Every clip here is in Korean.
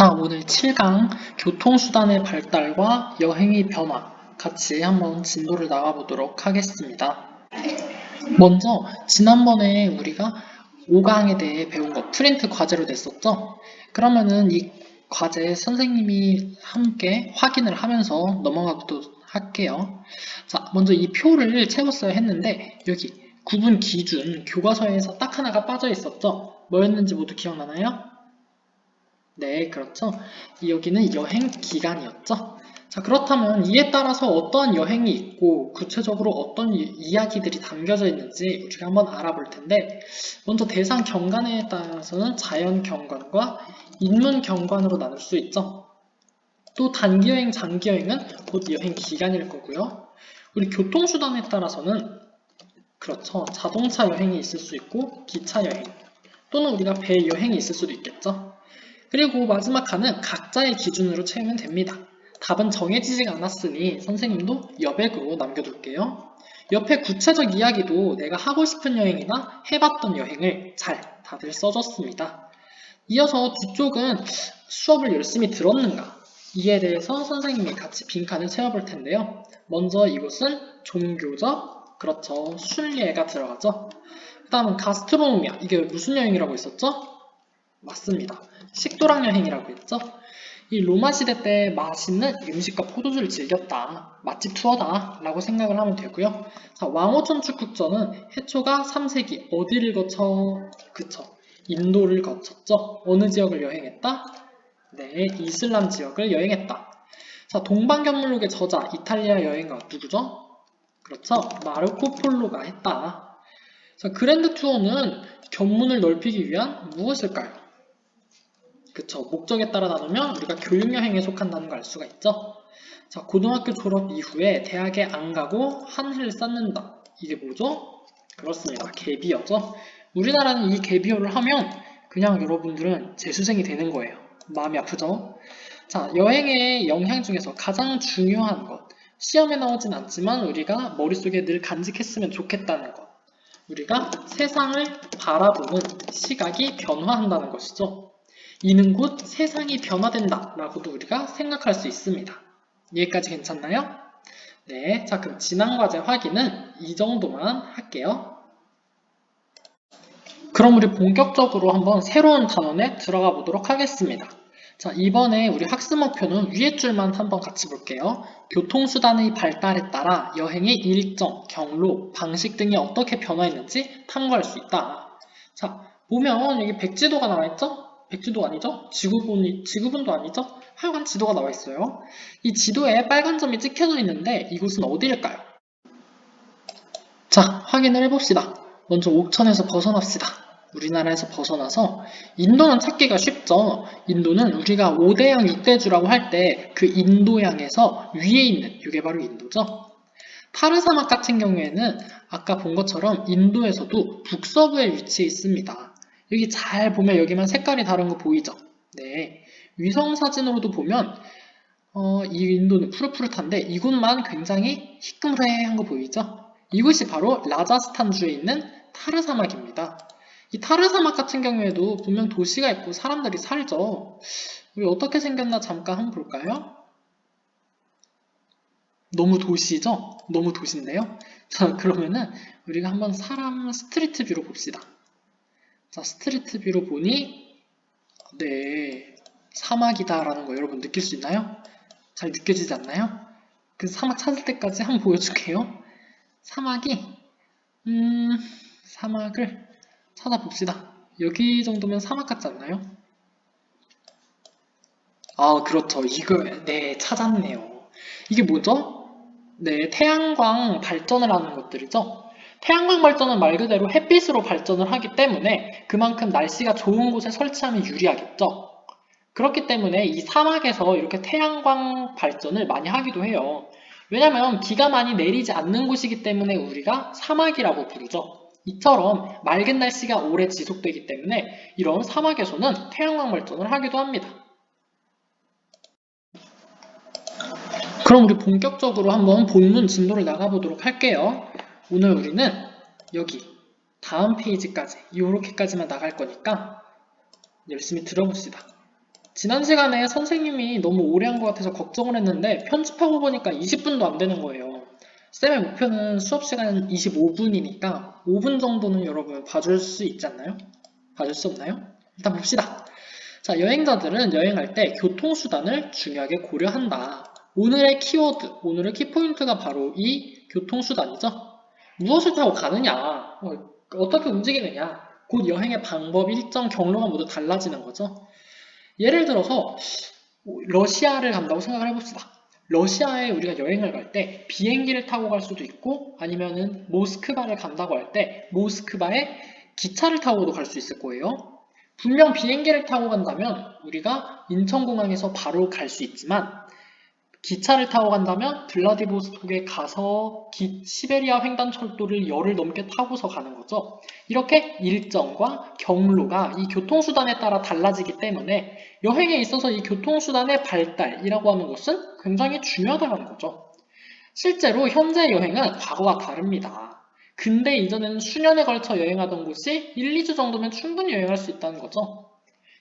자, 오늘 7강 교통수단의 발달과 여행의 변화 같이 한번 진도를 나가보도록 하겠습니다. 먼저 지난번에 우리가 5강에 대해 배운 거 프린트 과제로 냈었죠? 그러면은 이 과제 선생님이 함께 확인을 하면서 넘어가도록 할게요. 자, 먼저 이 표를 채웠어야 했는데 여기 구분 기준 교과서에서 딱 하나가 빠져 있었죠? 뭐였는지 모두 기억나나요? 네, 그렇죠. 여기는 여행 기간이었죠. 자, 그렇다면 이에 따라서 어떠한 여행이 있고 구체적으로 어떤 이- 이야기들이 담겨져 있는지 우리가 한번 알아볼 텐데 먼저 대상 경관에 따라서는 자연 경관과 인문 경관으로 나눌 수 있죠. 또 단기 여행, 장기 여행은 곧 여행 기간일 거고요. 우리 교통수단에 따라서는 그렇죠. 자동차 여행이 있을 수 있고 기차 여행 또는 우리가 배 여행이 있을 수도 있겠죠. 그리고 마지막 칸은 각자의 기준으로 채우면 됩니다. 답은 정해지지가 않았으니 선생님도 여백으로 남겨둘게요. 옆에 구체적 이야기도 내가 하고 싶은 여행이나 해봤던 여행을 잘 다들 써줬습니다. 이어서 뒤쪽은 수업을 열심히 들었는가 이에 대해서 선생님이 같이 빈칸을 채워볼 텐데요. 먼저 이곳은 종교적, 그렇죠, 순례가 들어가죠. 그 다음은 가스트로노미아, 이게 무슨 여행이라고 했었죠? 맞습니다. 식도락 여행이라고 했죠? 이 로마 시대 때 맛있는 음식과 포도주를 즐겼다. 맛집 투어다. 라고 생각을 하면 되고요. 자, 왕호천 축국전은 해초가 3세기 어디를 거쳐? 그쵸. 인도를 거쳤죠. 어느 지역을 여행했다? 네, 이슬람 지역을 여행했다. 자, 동방견물록의 저자 이탈리아 여행가 누구죠? 그렇죠. 마르코 폴로가 했다. 자, 그랜드 투어는 견문을 넓히기 위한 무엇일까요? 그쵸. 목적에 따라 나누면 우리가 교육여행에 속한다는 걸 알 수가 있죠. 자, 고등학교 졸업 이후에 대학에 안 가고 한 해를 쌓는다. 이게 뭐죠? 그렇습니다. 개비어죠. 우리나라는 이 개비어를 하면 그냥 여러분들은 재수생이 되는 거예요. 마음이 아프죠? 자, 여행의 영향 중에서 가장 중요한 것. 시험에 나오진 않지만 우리가 머릿속에 늘 간직했으면 좋겠다는 것. 우리가 세상을 바라보는 시각이 변화한다는 것이죠. 이는 곧 세상이 변화된다 라고도 우리가 생각할 수 있습니다. 여기까지 괜찮나요? 네, 자 그럼 지난 과제 확인은 이 정도만 할게요. 그럼 우리 본격적으로 한번 새로운 단원에 들어가 보도록 하겠습니다. 자, 이번에 우리 학습 목표는 위에 줄만 한번 같이 볼게요. 교통수단의 발달에 따라 여행의 일정, 경로, 방식 등이 어떻게 변화했는지 탐구할 수 있다. 자, 보면 여기 백지도가 나와 있죠? 백지도 아니죠? 지구본이, 지구본도 아니죠? 하여간 지도가 나와 있어요. 이 지도에 빨간 점이 찍혀져 있는데 이곳은 어디일까요? 자, 확인을 해봅시다. 먼저 옥천에서 벗어납시다. 우리나라에서 벗어나서 인도는 찾기가 쉽죠. 인도는 우리가 5대양 6대주라고 할 때 그 인도양에서 위에 있는 이게 바로 인도죠. 타르 사막 같은 경우에는 아까 본 것처럼 인도에서도 북서부에 위치해 있습니다. 여기 잘 보면 여기만 색깔이 다른 거 보이죠? 네. 위성 사진으로도 보면 어, 이 인도는 푸릇푸릇한데 이곳만 굉장히 희끄무레한 거 보이죠? 이곳이 바로 라자스탄주에 있는 타르 사막입니다. 이 타르 사막 같은 경우에도 분명 도시가 있고 사람들이 살죠. 우리 어떻게 생겼나 잠깐 한번 볼까요? 너무 도시죠? 너무 도시인데요? 자, 그러면은 우리가 한번 사람 스트리트 뷰로 봅시다. 자, 스트리트 뷰로 보니 네, 사막이다라는 거 여러분 느낄 수 있나요? 잘 느껴지지 않나요? 그 사막 찾을 때까지 한번 보여줄게요. 사막이 음, 사막을 찾아봅시다. 여기 정도면 사막 같지 않나요? 아, 그렇죠. 이거, 네, 찾았네요. 이게 뭐죠? 네, 태양광 발전을 하는 것들이죠. 태양광 발전은 말 그대로 햇빛으로 발전을 하기 때문에 그만큼 날씨가 좋은 곳에 설치하면 유리하겠죠. 그렇기 때문에 이 사막에서 이렇게 태양광 발전을 많이 하기도 해요. 왜냐면 비가 많이 내리지 않는 곳이기 때문에 우리가 사막이라고 부르죠. 이처럼 맑은 날씨가 오래 지속되기 때문에 이런 사막에서는 태양광 발전을 하기도 합니다. 그럼 우리 본격적으로 한번 본문 진도를 나가보도록 할게요. 오늘 우리는 여기 다음 페이지까지 이렇게까지만 나갈 거니까 열심히 들어봅시다. 지난 시간에 선생님이 너무 오래 한 것 같아서 걱정을 했는데 편집하고 보니까 20분도 안 되는 거예요. 쌤의 목표는 수업 시간 25분이니까 5분 정도는 여러분 봐줄 수 있지 않나요? 봐줄 수 없나요? 일단 봅시다. 자, 여행자들은 여행할 때 교통수단을 중요하게 고려한다. 오늘의 키워드, 오늘의 키포인트가 바로 이 교통수단이죠. 무엇을 타고 가느냐, 어, 어떻게 움직이느냐, 곧 여행의 방법, 일정, 경로가 모두 달라지는 거죠. 예를 들어서 러시아를 간다고 생각을 해봅시다. 러시아에 우리가 여행을 갈 때 비행기를 타고 갈 수도 있고 아니면은 모스크바를 간다고 할 때 모스크바에 기차를 타고도 갈 수 있을 거예요. 분명 비행기를 타고 간다면 우리가 인천공항에서 바로 갈 수 있지만 기차를 타고 간다면 블라디보스톡에 가서 기- 시베리아 횡단 철도를 열을 넘게 타고서 가는 거죠. 이렇게 일정과 경로가 이 교통수단에 따라 달라지기 때문에 여행에 있어서 이 교통수단의 발달이라고 하는 것은 굉장히 중요하다는 거죠. 실제로 현재 여행은 과거와 다릅니다. 근대 이전에는 수년에 걸쳐 여행하던 곳이 1, 2주 정도면 충분히 여행할 수 있다는 거죠.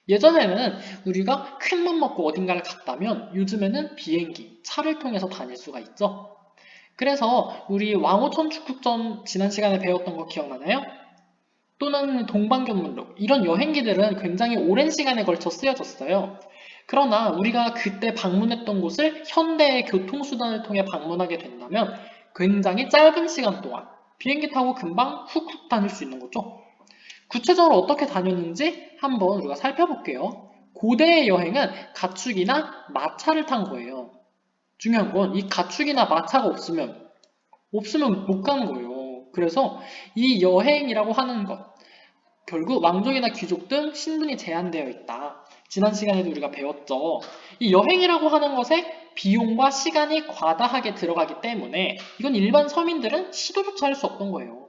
예전에는 우리가 큰 맘 먹고 어딘가를 갔다면 요즘에는 비행기, 차를 통해서 다닐 수가 있죠. 그래서 우리 왕호천 축국전 지난 시간에 배웠던 거 기억나나요? 또는 동방견문록 이런 여행기들은 굉장히 오랜 시간에 걸쳐 쓰여졌어요. 그러나 우리가 그때 방문했던 곳을 현대의 교통수단을 통해 방문하게 된다면 굉장히 짧은 시간 동안 비행기 타고 금방 훅훅 다닐 수 있는 거죠. 구체적으로 어떻게 다녔는지 한번 우리가 살펴볼게요. 고대의 여행은 가축이나 마차를 탄 거예요. 중요한 건 이 가축이나 마차가 없으면 없으면 못 가는 거예요. 그래서 이 여행이라고 하는 것 결국 왕족이나 귀족 등 신분이 제한되어 있다. 지난 시간에도 우리가 배웠죠. 이 여행이라고 하는 것에 비용과 시간이 과다하게 들어가기 때문에 이건 일반 서민들은 시도조차 할 수 없던 거예요.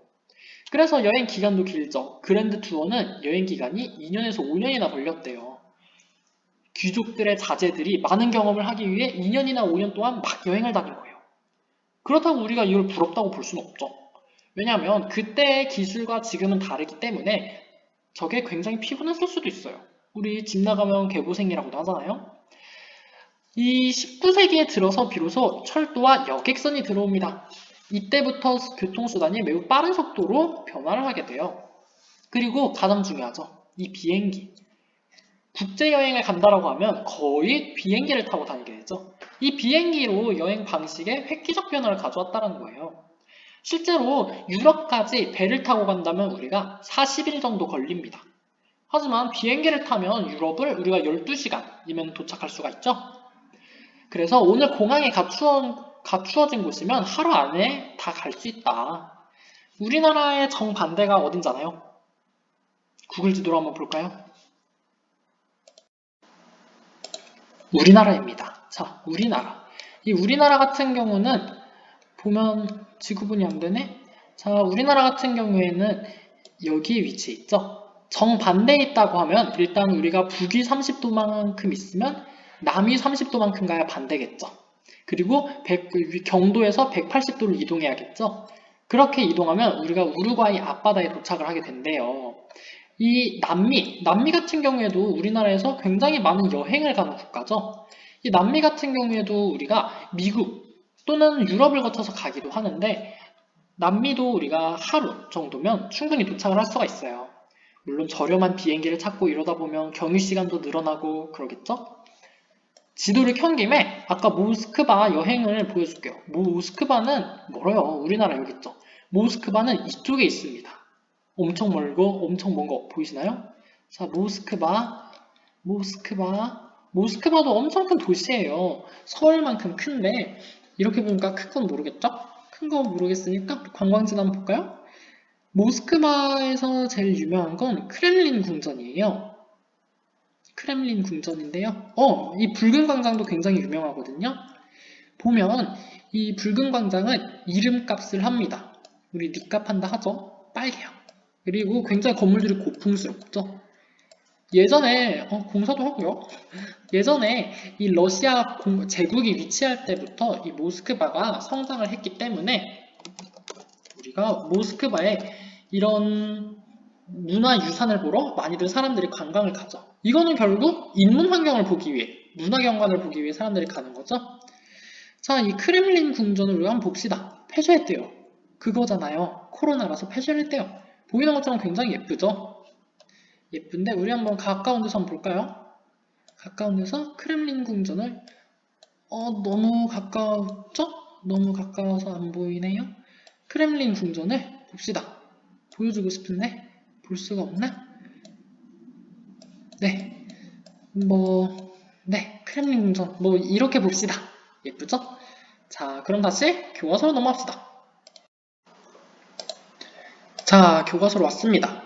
그래서 여행 기간도 길죠. 그랜드 투어는 여행 기간이 2년에서 5년이나 걸렸대요. 귀족들의 자제들이 많은 경험을 하기 위해 2년이나 5년 동안 막 여행을 다닌 거예요. 그렇다고 우리가 이걸 부럽다고 볼 수는 없죠. 왜냐하면 그때의 기술과 지금은 다르기 때문에 저게 굉장히 피곤했을 수도 있어요. 우리 집 나가면 개고생이라고도 하잖아요. 이 19세기에 들어서 비로소 철도와 여객선이 들어옵니다. 이때부터 교통수단이 매우 빠른 속도로 변화를 하게 돼요. 그리고 가장 중요하죠. 이 비행기. 국제여행을 간다라고 하면 거의 비행기를 타고 다니게 되죠. 이 비행기로 여행 방식에 획기적 변화를 가져왔다는 거예요. 실제로 유럽까지 배를 타고 간다면 우리가 40일 정도 걸립니다. 하지만 비행기를 타면 유럽을 우리가 12시간이면 도착할 수가 있죠. 그래서 오늘 공항에 갖추어, 갖추어진 곳이면 하루 안에 다 갈 수 있다. 우리나라의 정반대가 어딘잖아요? 구글 지도로 한번 볼까요? 우리나라입니다. 자, 우리나라. 이 우리나라 같은 경우는 보면 지구본이 안 되네? 자, 우리나라 같은 경우에는 여기 위치해 있죠? 정반대에 있다고 하면 일단 우리가 북위 30도만큼 있으면 남위 30도만큼 가야 반대겠죠. 그리고 100, 경도에서 180도를 이동해야겠죠. 그렇게 이동하면 우리가 우루과이 앞바다에 도착을 하게 된대요. 이 남미, 남미 같은 경우에도 우리나라에서 굉장히 많은 여행을 가는 국가죠. 이 남미 같은 경우에도 우리가 미국 또는 유럽을 거쳐서 가기도 하는데 남미도 우리가 하루 정도면 충분히 도착을 할 수가 있어요. 물론 저렴한 비행기를 찾고 이러다 보면 경유 시간도 늘어나고 그러겠죠? 지도를 켠 김에 아까 모스크바 여행을 보여줄게요. 모스크바는 멀어요. 우리나라 여기 있죠. 모스크바는 이쪽에 있습니다. 엄청 멀고 엄청 먼 거 보이시나요? 자, 모스크바, 모스크바, 모스크바도 엄청 큰 도시예요. 서울만큼 큰데 이렇게 보니까 큰 건 모르겠죠? 큰 거 모르겠으니까 관광지 한번 볼까요? 모스크바에서 제일 유명한 건 크렘린 궁전이에요. 크렘린 궁전인데요. 어, 이 붉은 광장도 굉장히 유명하거든요. 보면 이 붉은 광장은 이름값을 합니다. 우리 니값 한다 하죠? 빨개요. 그리고 굉장히 건물들이 고풍스럽죠. 예전에 어, 공사도 하고요. 예전에 이 러시아 공- 제국이 위치할 때부터 이 모스크바가 성장을 했기 때문에 우리가 모스크바에 이런 문화 유산을 보러 많이들 사람들이 관광을 가죠. 이거는 결국 인문 환경을 보기 위해, 문화 경관을 보기 위해 사람들이 가는 거죠. 자, 이 크렘린 궁전을 우리 한번 봅시다. 폐쇄했대요. 그거잖아요. 코로나라서 폐쇄를 했대요. 보이는 것처럼 굉장히 예쁘죠? 예쁜데 우리 한번 가까운 데서 한번 볼까요? 가까운 데서 크렘린 궁전을 어 너무 가까웠죠? 너무 가까워서 안 보이네요. 크렘린 궁전을 봅시다. 보여주고 싶은데 볼 수가 없나? 네, 뭐, 네, 크렘린 궁전 뭐 이렇게 봅시다. 예쁘죠? 자, 그럼 다시 교과서로 넘어갑시다. 자, 교과서로 왔습니다.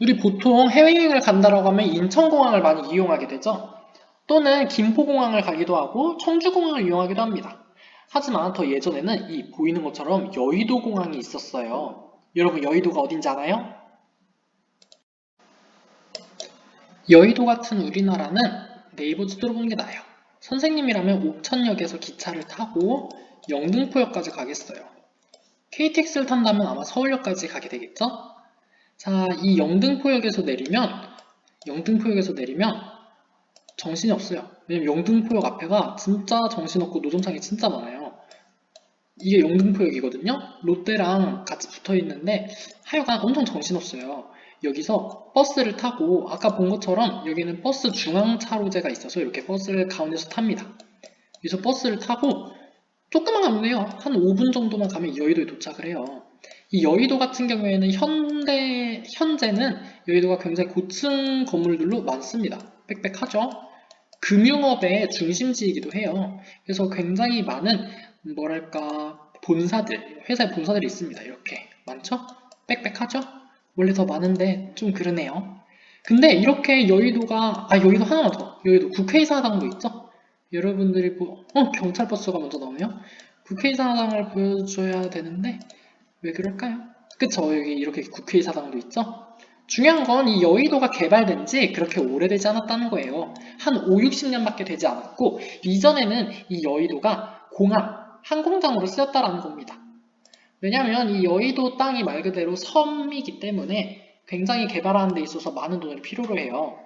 우리 보통 해외여행을 간다라고 하면 인천공항을 많이 이용하게 되죠. 또는 김포공항을 가기도 하고 청주공항을 이용하기도 합니다. 하지만 더 예전에는 이 보이는 것처럼 여의도공항이 있었어요. 여러분 여의도가 어딘지 아나요? 여의도 같은 우리나라는 네이버 지도로 보는 게 나아요. 선생님이라면 옥천역에서 기차를 타고 영등포역까지 가겠어요. KTX를 탄다면 아마 서울역까지 가게 되겠죠? 자, 이 영등포역에서 내리면 영등포역에서 내리면 정신이 없어요. 왜냐면 영등포역 앞에가 진짜 정신없고 노점상이 진짜 많아요. 이게 영등포역이거든요. 롯데랑 같이 붙어 있는데 하여간 엄청 정신없어요. 여기서 버스를 타고 아까 본 것처럼 여기는 버스 중앙차로제가 있어서 이렇게 버스를 가운데서 탑니다. 여기서 버스를 타고 조금만 가면 돼요. 한 5분 정도만 가면 여의도에 도착을 해요. 이 여의도 같은 경우에는 현대, 현재는 여의도가 굉장히 고층 건물들로 많습니다. 빽빽하죠? 금융업의 중심지이기도 해요. 그래서 굉장히 많은, 뭐랄까, 본사들, 회사의 본사들이 있습니다. 이렇게. 많죠? 빽빽하죠? 원래 더 많은데 좀 그러네요. 근데 이렇게 여의도가, 아, 여의도 하나만 더. 여의도 국회의사당도 있죠? 여러분들이 보, 어, 경찰 버스가 먼저 나오네요. 국회의사당을 보여줘야 되는데, 왜 그럴까요? 그쵸, 여기 이렇게 국회의사당도 있죠? 중요한 건 이 여의도가 개발된 지 그렇게 오래되지 않았다는 거예요. 한 5, 60년밖에 되지 않았고, 이전에는 이 여의도가 공항, 항공장으로 쓰였다라는 겁니다. 왜냐하면 이 여의도 땅이 말 그대로 섬이기 때문에 굉장히 개발하는 데 있어서 많은 돈을 필요로 해요.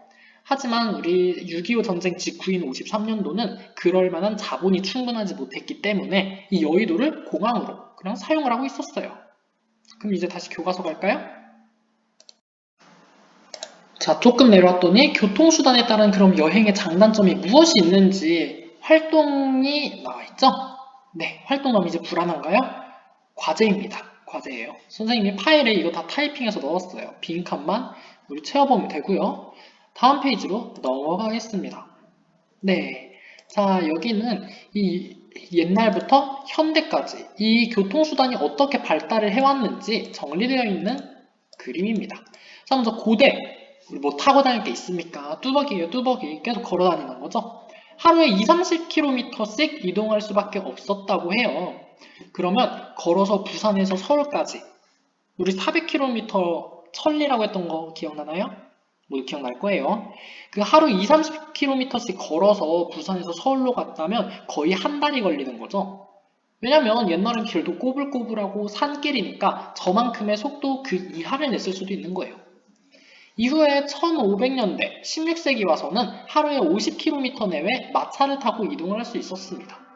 하지만 우리 6.25 전쟁 직후인 53년도는 그럴 만한 자본이 충분하지 못했기 때문에 이 여의도를 공항으로 그냥 사용을 하고 있었어요. 그럼 이제 다시 교과서 갈까요? 자, 조금 내려왔더니 교통수단에 따른 그럼 여행의 장단점이 무엇이 있는지 활동이 나와 있죠? 네, 활동 너무 이제 불안한가요? 과제입니다. 과제예요. 선생님이 파일에 이거 다 타이핑해서 넣었어요. 빈칸만 우리 채워보면 되고요. 다음 페이지로 넘어가겠습니다. 네. 자, 여기는 이 옛날부터 현대까지 이 교통수단이 어떻게 발달을 해왔는지 정리되어 있는 그림입니다. 자, 먼저 고대. 뭐 타고 다닐 게 있습니까? 뚜벅이에요, 뚜벅이. 계속 걸어 다니는 거죠. 하루에 2, 30km씩 이동할 수밖에 없었다고 해요. 그러면 걸어서 부산에서 서울까지 우리 400km 천리라고 했던 거 기억나나요? 뭐 기억날 거예요. 그 하루 2, 30km씩 걸어서 부산에서 서울로 갔다면 거의 한 달이 걸리는 거죠. 왜냐면 옛날엔 길도 꼬불꼬불하고 산길이니까 저만큼의 속도 그 이하를 냈을 수도 있는 거예요. 이후에 1500년대 16세기 와서는 하루에 50km 내외 마차를 타고 이동을 할 수 있었습니다.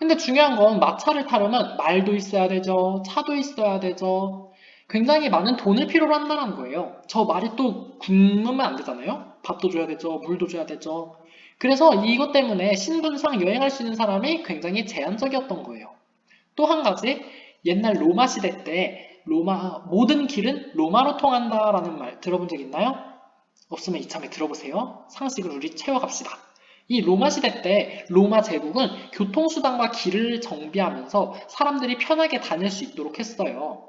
근데 중요한 건 마차를 타려면 말도 있어야 되죠. 차도 있어야 되죠. 굉장히 많은 돈을 필요로 한다는 거예요. 저 말이 또 굶으면 안 되잖아요. 밥도 줘야 되죠. 물도 줘야 되죠. 그래서 이것 때문에 신분상 여행할 수 있는 사람이 굉장히 제한적이었던 거예요. 또 한 가지 옛날 로마 시대 때 로마 모든 길은 로마로 통한다라는 말 들어본 적 있나요? 없으면 이참에 들어보세요. 상식을 우리 채워갑시다. 이 로마 시대 때 로마 제국은 교통수단과 길을 정비하면서 사람들이 편하게 다닐 수 있도록 했어요.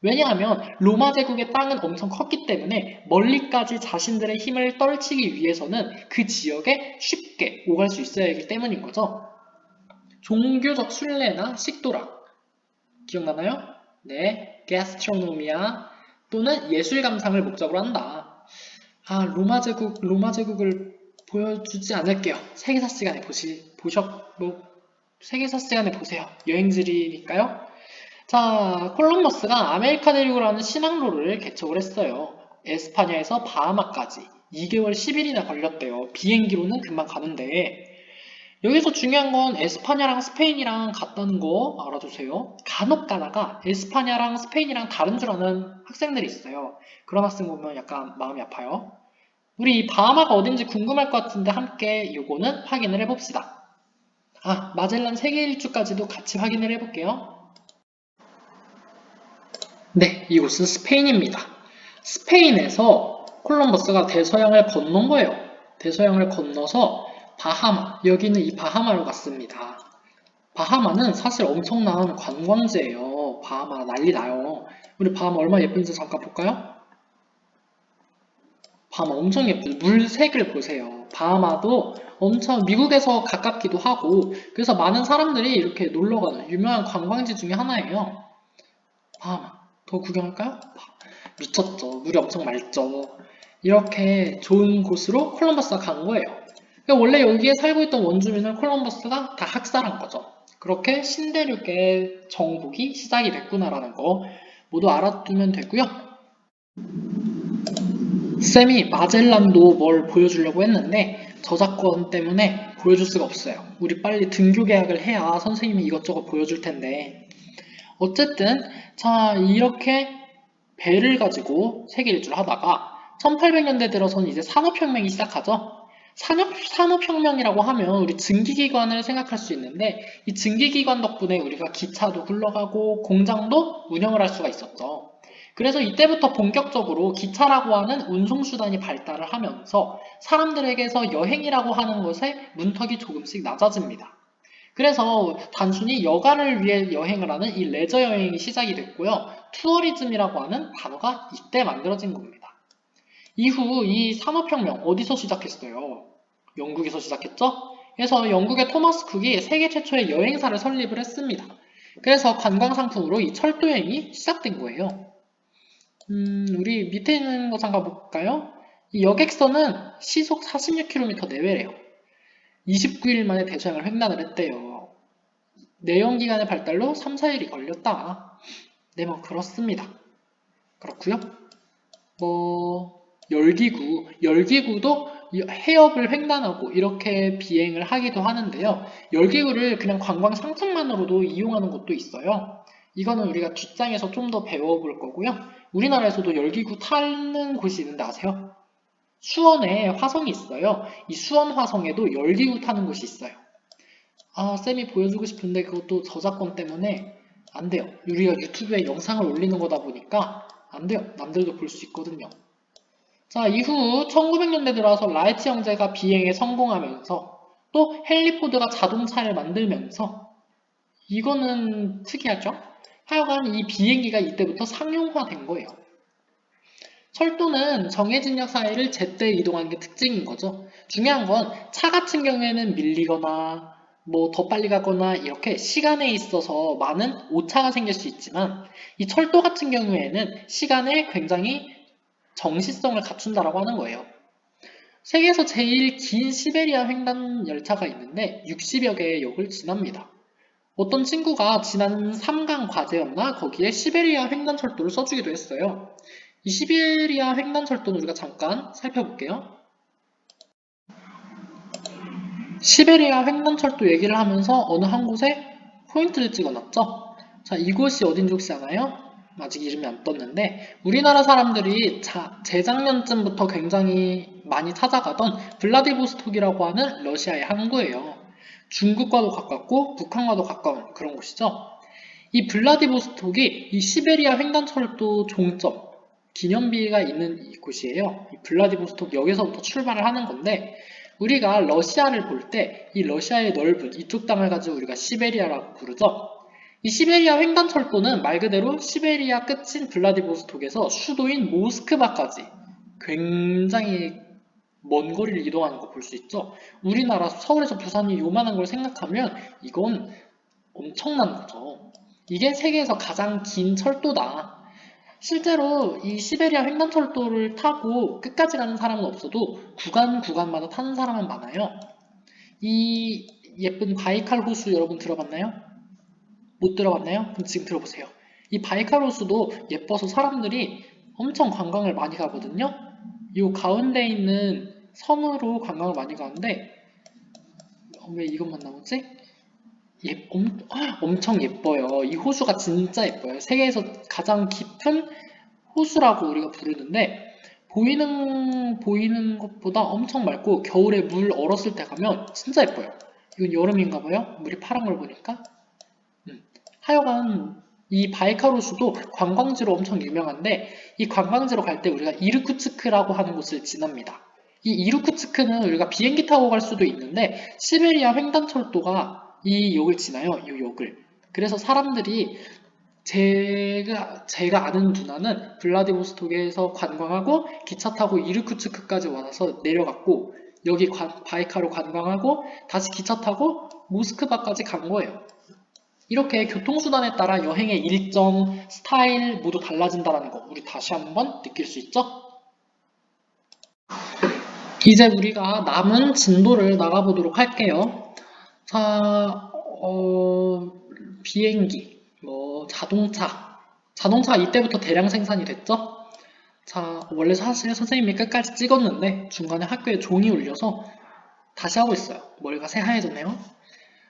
왜냐하면 로마 제국의 땅은 엄청 컸기 때문에 멀리까지 자신들의 힘을 떨치기 위해서는 그 지역에 쉽게 오갈 수 있어야 하기 때문인 거죠. 종교적 순례나 식도락 기억나나요? 네, 게스트로노미아 또는 예술 감상을 목적으로 한다. 아, 로마 제국 로마 제국을 보여주지 않을게요. 세계사 시간에 보시, 보셔, 뭐, 세계사 시간에 보세요. 여행지리니까요. 자, 콜럼버스가 아메리카 대륙을 하는 신항로를 개척을 했어요. 에스파냐에서 바하마까지 2개월 10일이나 걸렸대요. 비행기로는 금방 가는데 여기서 중요한 건 에스파냐랑 스페인이랑 같다는 거 알아두세요. 간혹 가다가 에스파냐랑 스페인이랑 다른 줄 아는 학생들이 있어요. 그런 학생 보면 약간 마음이 아파요. 우리 이 바하마가 어딘지 궁금할 것 같은데 함께 요거는 확인을 해봅시다. 아, 마젤란 세계 일주까지도 같이 확인을 해볼게요. 네, 이곳은 스페인입니다. 스페인에서 콜럼버스가 대서양을 건넌 거예요. 대서양을 건너서 바하마, 여기는 이 바하마로 갔습니다. 바하마는 사실 엄청난 관광지예요. 바하마 난리 나요. 우리 바하마 얼마나 예쁜지 잠깐 볼까요? 바하마 엄청 예쁘죠. 물색을 보세요. 바하마도 엄청 미국에서 가깝기도 하고 그래서 많은 사람들이 이렇게 놀러가는 유명한 관광지 중에 하나예요. 바하마 더 구경할까요? 미쳤죠. 물이 엄청 맑죠. 이렇게 좋은 곳으로 콜럼버스가 간 거예요. 그러니까 원래 여기에 살고 있던 원주민을 콜럼버스가 다 학살한 거죠. 그렇게 신대륙의 정복이 시작이 됐구나라는 거 모두 알아두면 되고요. 쌤이 마젤란도 뭘 보여주려고 했는데 저작권 때문에 보여줄 수가 없어요. 우리 빨리 등교 계약을 해야 선생님이 이것저것 보여줄 텐데 어쨌든 자 이렇게 배를 가지고 세계 일주를 하다가 1800년대 들어서는 이제 산업혁명이 시작하죠. 산업, 산업혁명이라고 하면 우리 증기기관을 생각할 수 있는데 이 증기기관 덕분에 우리가 기차도 굴러가고 공장도 운영을 할 수가 있었죠. 그래서 이때부터 본격적으로 기차라고 하는 운송수단이 발달을 하면서 사람들에게서 여행이라고 하는 것에 문턱이 조금씩 낮아집니다. 그래서 단순히 여가를 위해 여행을 하는 이 레저 여행이 시작이 됐고요. 투어리즘이라고 하는 단어가 이때 만들어진 겁니다. 이후 이 산업혁명 어디서 시작했어요? 영국에서 시작했죠? 그래서 영국의 토마스 쿡이 세계 최초의 여행사를 설립을 했습니다. 그래서 관광 상품으로 이 철도 여행이 시작된 거예요. 음, 우리 밑에 있는 거 잠깐 볼까요? 이 여객선은 시속 46km 내외래요. 29일 만에 대서양을 횡단을 했대요. 내연기관의 발달로 3, 4일이 걸렸다. 네, 뭐 그렇습니다. 그렇고요. 뭐 열기구, 열기구도 해협을 횡단하고 이렇게 비행을 하기도 하는데요. 열기구를 그냥 관광 상품만으로도 이용하는 곳도 있어요. 이거는 우리가 뒷장에서 좀 더 배워볼 거고요. 우리나라에서도 열기구 타는 곳이 있는데 아세요? 수원에 화성이 있어요. 이 수원 화성에도 열기구 타는 곳이 있어요. 아, 쌤이 보여주고 싶은데 그것도 저작권 때문에 안 돼요. 우리가 유튜브에 영상을 올리는 거다 보니까 안 돼요. 남들도 볼 수 있거든요. 자, 이후 1900년대 들어와서 라이트 형제가 비행에 성공하면서 또 헨리 포드가 자동차를 만들면서 이거는 특이하죠? 하여간 이 비행기가 이때부터 상용화된 거예요. 철도는 정해진 역 사이를 제때 이동하는 게 특징인 거죠. 중요한 건 차 같은 경우에는 밀리거나 뭐 더 빨리 가거나 이렇게 시간에 있어서 많은 오차가 생길 수 있지만 이 철도 같은 경우에는 시간에 굉장히 정시성을 갖춘다라고 하는 거예요. 세계에서 제일 긴 시베리아 횡단 열차가 있는데 60여 개의 역을 지납니다. 어떤 친구가 지난 3강 과제였나 거기에 시베리아 횡단철도를 써주기도 했어요. 이 시베리아 횡단철도는 우리가 잠깐 살펴볼게요. 시베리아 횡단철도 얘기를 하면서 어느 한 곳에 포인트를 찍어놨죠. 자, 이곳이 어딘지 혹시 아나요? 아직 이름이 안 떴는데 우리나라 사람들이 자, 재작년쯤부터 굉장히 많이 찾아가던 블라디보스톡이라고 하는 러시아의 항구예요. 중국과도 가깝고 북한과도 가까운 그런 곳이죠. 이 블라디보스톡이 이 시베리아 횡단철도 종점 기념비가 있는 곳이에요. 이 블라디보스톡 역에서부터 출발을 하는 건데 우리가 러시아를 볼 때 이 러시아의 넓은 이쪽 땅을 가지고 우리가 시베리아라고 부르죠. 이 시베리아 횡단철도는 말 그대로 시베리아 끝인 블라디보스톡에서 수도인 모스크바까지 굉장히 먼 거리를 이동하는 거 볼 수 있죠. 우리나라 서울에서 부산이 요만한 걸 생각하면 이건 엄청난 거죠. 이게 세계에서 가장 긴 철도다. 실제로 이 시베리아 횡단철도를 타고 끝까지 가는 사람은 없어도 구간 구간마다 타는 사람은 많아요. 이 예쁜 바이칼 호수 여러분 들어봤나요? 못 들어봤나요? 그럼 지금 들어보세요. 이 바이칼 호수도 예뻐서 사람들이 엄청 관광을 많이 가거든요. 이 가운데 있는 섬으로 관광을 많이 가는데 어, 왜 이것만 나오지? 예, 엄, 엄청 예뻐요. 이 호수가 진짜 예뻐요. 세계에서 가장 깊은 호수라고 우리가 부르는데 보이는 보이는 것보다 엄청 맑고 겨울에 물 얼었을 때 가면 진짜 예뻐요. 이건 여름인가 봐요. 물이 파란 걸 보니까. 음. 하여간 이 바이카로수도 관광지로 엄청 유명한데 이 관광지로 갈 때 우리가 이르쿠츠크라고 하는 곳을 지납니다. 이 이르쿠츠크는 우리가 비행기 타고 갈 수도 있는데 시베리아 횡단철도가 이 역을 지나요. 이 역을. 그래서 사람들이 제가 제가 아는 누나는 블라디보스톡에서 관광하고 기차 타고 이르쿠츠크까지 와서 내려갔고 여기 관- 바이카로 관광하고 다시 기차 타고 모스크바까지 간 거예요. 이렇게 교통수단에 따라 여행의 일정, 스타일 모두 달라진다는 거 우리 다시 한번 느낄 수 있죠? 이제 우리가 남은 진도를 나가보도록 할게요. 자, 어, 비행기, 뭐 자동차, 자동차 이때부터 대량 생산이 됐죠? 자, 원래 사실 선생님이 끝까지 찍었는데 중간에 학교에 종이 울려서 다시 하고 있어요. 머리가 새하얘졌네요.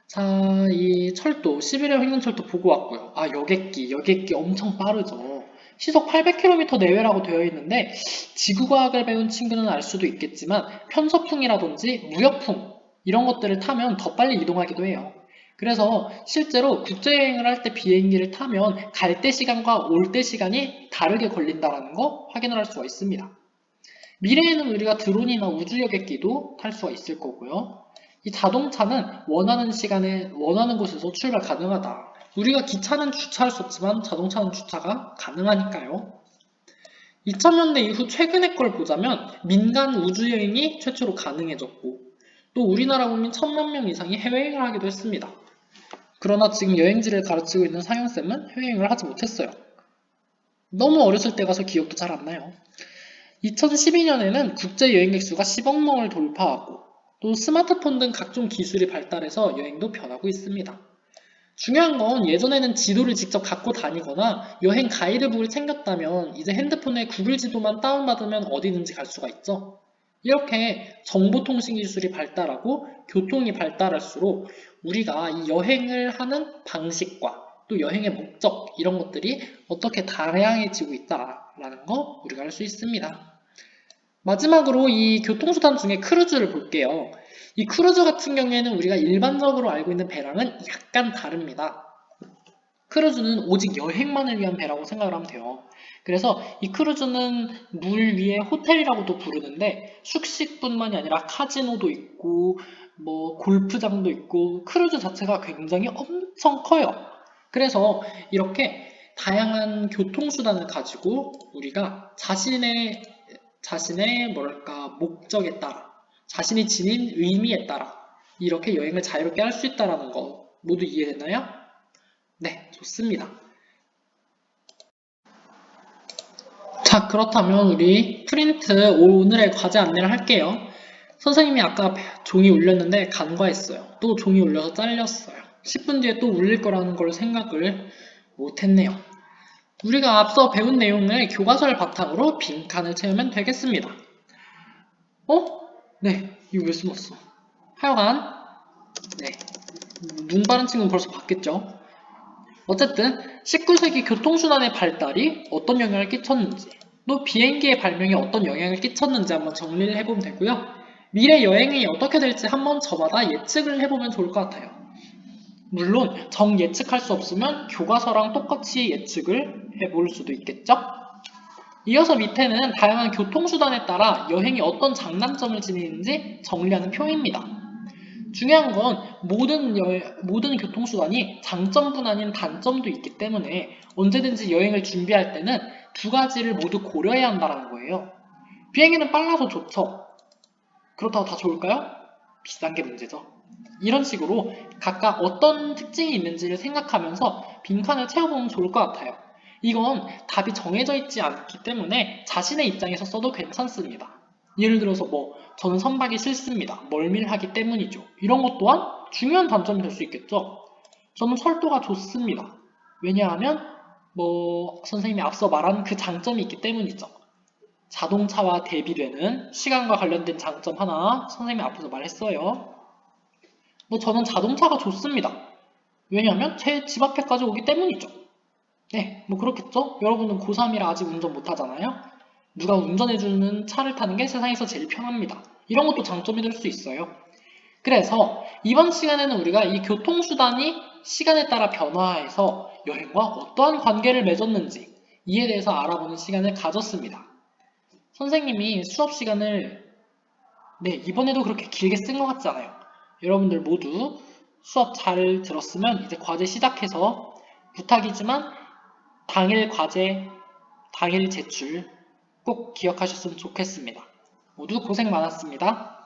자, 이 철도, 시베리아 횡단철도 보고 왔고요. 아, 여객기, 여객기 엄청 빠르죠. 시속 800km 내외라고 되어 있는데 지구과학을 배운 친구는 알 수도 있겠지만 편서풍이라든지 무역풍 이런 것들을 타면 더 빨리 이동하기도 해요. 그래서 실제로 국제여행을 할 때 비행기를 타면 갈 때 시간과 올 때 시간이 다르게 걸린다는 거 확인을 할 수가 있습니다. 미래에는 우리가 드론이나 우주여객기도 탈 수가 있을 거고요. 이 자동차는 원하는 시간에 원하는 곳에서 출발 가능하다. 우리가 기차는 주차할 수 없지만 자동차는 주차가 가능하니까요. 2000년대 이후 최근의 걸 보자면 민간 우주여행이 최초로 가능해졌고 또 우리나라 국민 1000만 명 이상이 해외여행을 하기도 했습니다. 그러나 지금 여행지를 가르치고 있는 상현쌤은 해외여행을 하지 못했어요. 너무 어렸을 때 가서 기억도 잘 안 나요. 2012년에는 국제 여행객 수가 10억 명을 돌파하고 또 스마트폰 등 각종 기술이 발달해서 여행도 변하고 있습니다. 중요한 건 예전에는 지도를 직접 갖고 다니거나 여행 가이드북을 챙겼다면 이제 핸드폰에 구글 지도만 다운받으면 어디든지 갈 수가 있죠. 이렇게 정보통신 기술이 발달하고 교통이 발달할수록 우리가 이 여행을 하는 방식과 또 여행의 목적 이런 것들이 어떻게 다양해지고 있다라는 거 우리가 알 수 있습니다. 마지막으로 이 교통수단 중에 크루즈를 볼게요. 이 크루즈 같은 경우에는 우리가 일반적으로 알고 있는 배랑은 약간 다릅니다. 크루즈는 오직 여행만을 위한 배라고 생각을 하면 돼요. 그래서 이 크루즈는 물 위에 호텔이라고도 부르는데 숙식뿐만이 아니라 카지노도 있고 뭐 골프장도 있고 크루즈 자체가 굉장히 엄청 커요. 그래서 이렇게 다양한 교통수단을 가지고 우리가 자신의 자신의 뭐랄까 목적에 따라 자신이 지닌 의미에 따라 이렇게 여행을 자유롭게 할 수 있다는 거 모두 이해되나요? 네, 좋습니다. 자, 그렇다면 우리 프린트 오늘의 과제 안내를 할게요. 선생님이 아까 종이 울렸는데 간과했어요. 또 종이 울려서 잘렸어요. 10분 뒤에 또 울릴 거라는 걸 생각을 못했네요. 우리가 앞서 배운 내용을 교과서를 바탕으로 빈칸을 채우면 되겠습니다. 어? 네, 이거 왜 숨었어? 하여간, 네, 눈 바른 친구는 벌써 봤겠죠? 어쨌든 19세기 교통수단의 발달이 어떤 영향을 끼쳤는지 또 비행기의 발명이 어떤 영향을 끼쳤는지 한번 정리를 해보면 되고요. 미래 여행이 어떻게 될지 한번 저마다 예측을 해보면 좋을 것 같아요. 물론 정 예측할 수 없으면 교과서랑 똑같이 예측을 해볼 수도 있겠죠? 이어서 밑에는 다양한 교통수단에 따라 여행이 어떤 장단점을 지니는지 정리하는 표입니다. 중요한 건 모든, 여, 모든 교통수단이 장점뿐 아닌 단점도 있기 때문에 언제든지 여행을 준비할 때는 두 가지를 모두 고려해야 한다는 거예요. 비행기는 빨라서 좋죠. 그렇다고 다 좋을까요? 비싼 게 문제죠. 이런 식으로 각각 어떤 특징이 있는지를 생각하면서 빈칸을 채워보면 좋을 것 같아요. 이건 답이 정해져 있지 않기 때문에 자신의 입장에서 써도 괜찮습니다. 예를 들어서 뭐 저는 선박이 싫습니다. 멀밀하기 때문이죠. 이런 것 또한 중요한 단점이 될 수 있겠죠. 저는 철도가 좋습니다. 왜냐하면 뭐 선생님이 앞서 말한 그 장점이 있기 때문이죠. 자동차와 대비되는 시간과 관련된 장점 하나 선생님이 앞에서 말했어요. 뭐 저는 자동차가 좋습니다. 왜냐하면 제 집 앞에까지 오기 때문이죠. 네, 뭐 그렇겠죠? 여러분은 고3이라 아직 운전 못하잖아요? 누가 운전해주는 차를 타는 게 세상에서 제일 편합니다. 이런 것도 장점이 될 수 있어요. 그래서 이번 시간에는 우리가 이 교통수단이 시간에 따라 변화해서 여행과 어떠한 관계를 맺었는지 이에 대해서 알아보는 시간을 가졌습니다. 선생님이 수업 시간을 네, 이번에도 그렇게 길게 쓴 것 같지 않아요. 여러분들 모두 수업 잘 들었으면 이제 과제 시작해서 부탁이지만 당일 과제, 당일 제출 꼭 기억하셨으면 좋겠습니다. 모두 고생 많았습니다.